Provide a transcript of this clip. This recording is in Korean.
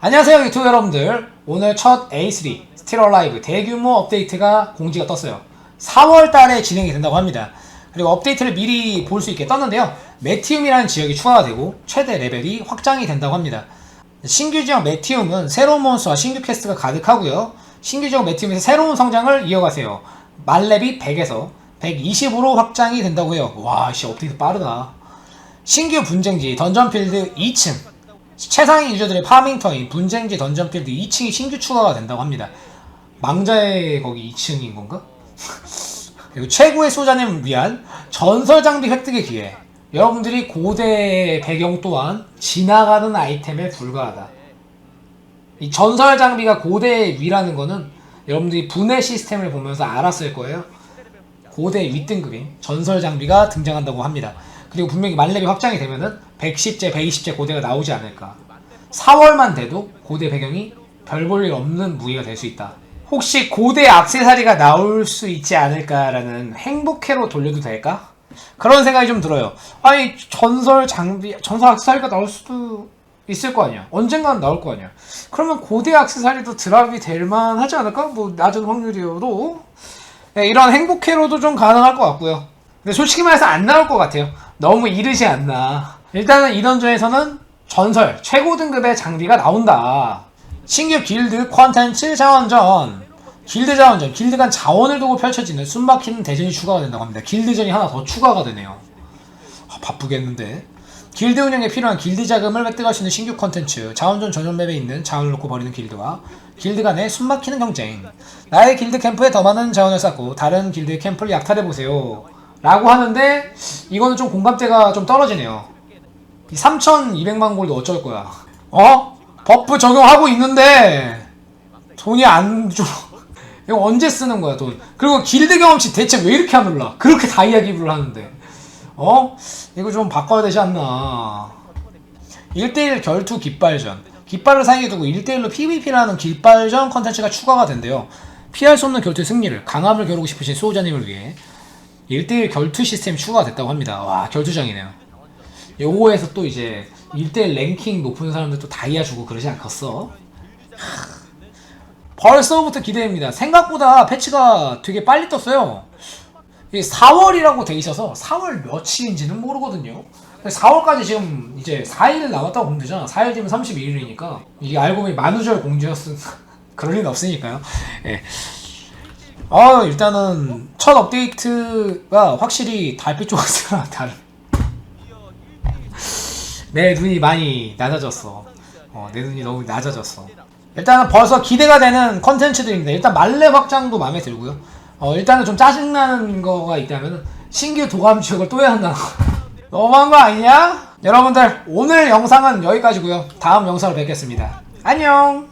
안녕하세요 유튜브 여러분들. 오늘 첫 A3 스틸 얼라이브 대규모 업데이트가 공지가 떴어요. 4월 달에 진행이 된다고 합니다. 그리고 업데이트를 미리 볼 수 있게 떴는데요. 메티움이라는 지역이 추가가 되고 최대 레벨이 확장이 된다고 합니다. 신규 지역 메티움은 새로운 몬스터와 신규 퀘스트가 가득하고요. 신규 지역 메티움에서 새로운 성장을 이어가세요. 만렙이 100에서 120으로 확장이 된다고 해요. 와씨 업데이트 빠르다. 신규 분쟁지 던전필드 2층 최상위 유저들의 파밍터인 분쟁지 던전필드 2층이 신규 추가가 된다고 합니다. 망자의 거기 2층인 건가? 그리고 최고의 소자님을 위한 전설 장비 획득의 기회. 여러분들이 고대 배경 또한 지나가는 아이템에 불과하다. 이 전설 장비가 고대 위라는 거는 여러분들이 분해 시스템을 보면서 알았을 거예요. 고대 윗등급인 전설 장비가 등장한다고 합니다. 그리고 분명히 만렙이 확장이 되면은 110제, 120제 고대가 나오지 않을까. 4월만 돼도 고대 배경이 별 볼 일 없는 무기가 될 수 있다. 혹시 고대 악세사리가 나올 수 있지 않을까라는 행복회로 돌려도 될까? 그런 생각이 좀 들어요. 아니 전설 장비, 전설 악세사리가 나올 수도 있을 거 아니야. 언젠가는 나올 거 아니야. 그러면 고대 악세사리도 드랍이 될 만하지 않을까? 뭐 낮은 확률이어도 네, 이런 행복회로도 좀 가능할 것 같고요. 근데 솔직히 말해서 안 나올 것 같아요. 너무 이르지 않나. 일단은 이던조에서는 전설 최고 등급의 장비가 나온다. 신규 길드 콘텐츠 자원전. 길드 자원전. 길드 간 자원을 두고 펼쳐지는 숨막히는 대전이 추가가 된다고 합니다. 길드전이 하나 더 추가가 되네요. 아, 바쁘겠는데. 길드 운영에 필요한 길드 자금을 획득할 수 있는 신규 컨텐츠 자원전 전용 맵에 있는 자원을 놓고 벌이는 길드와 길드 간의 숨막히는 경쟁 나의 길드 캠프에 더 많은 자원을 쌓고 다른 길드의 캠프를 약탈해보세요 라고 하는데 이거는 좀 공감대가 좀 떨어지네요. 이 3200만 골드 어쩔 거야. 어? 버프 적용하고 있는데 돈이 안 줘. 이거 언제 쓰는 거야 돈? 그리고 길드 경험치 대체 왜 이렇게 안 올라? 그렇게 다이아 기부를 하는데. 어? 이거 좀 바꿔야 되지 않나. 1대1 결투 깃발전. 깃발을 사이에 두고 1대1로 PVP라는 깃발전 컨텐츠가 추가가 된대요. 피할 수 없는 결투의 승리를 강함을 겨루고 싶으신 수호자님을 위해 1대1 결투 시스템이 추가가 됐다고 합니다 와 결투장이네요 요거에서 또 이제 1대1 랭킹 높은 사람들 또 다이아 주고 그러지 않겠어? 벌써부터 기대됩니다. 생각보다 패치가 되게 빨리 떴어요. 이게 4월이라고 돼 있어서 4월 며칠인지는 모르거든요. 4월까지 지금 이제 4일 남았다고 보면 되잖아. 4일 뒤면 32일이니까 이게 알고 보니 만우절 공주였은 그럴 리는 없으니까요. 예. 아 일단은 첫 업데이트가 확실히 달빛 조각스랑 다른. 내 눈이 많이 낮아졌어. 어, 내 눈이 너무 낮아졌어. 일단은 벌써 기대가 되는 컨텐츠들입니다. 일단 말렙 확장도 마음에 들고요. 어, 일단은 좀 짜증나는 거가 있다면 신규 도감 지역을 또 해야 한다. 너무한 거 아니냐? 여러분들 오늘 영상은 여기까지고요. 다음 영상으로 뵙겠습니다. 안녕.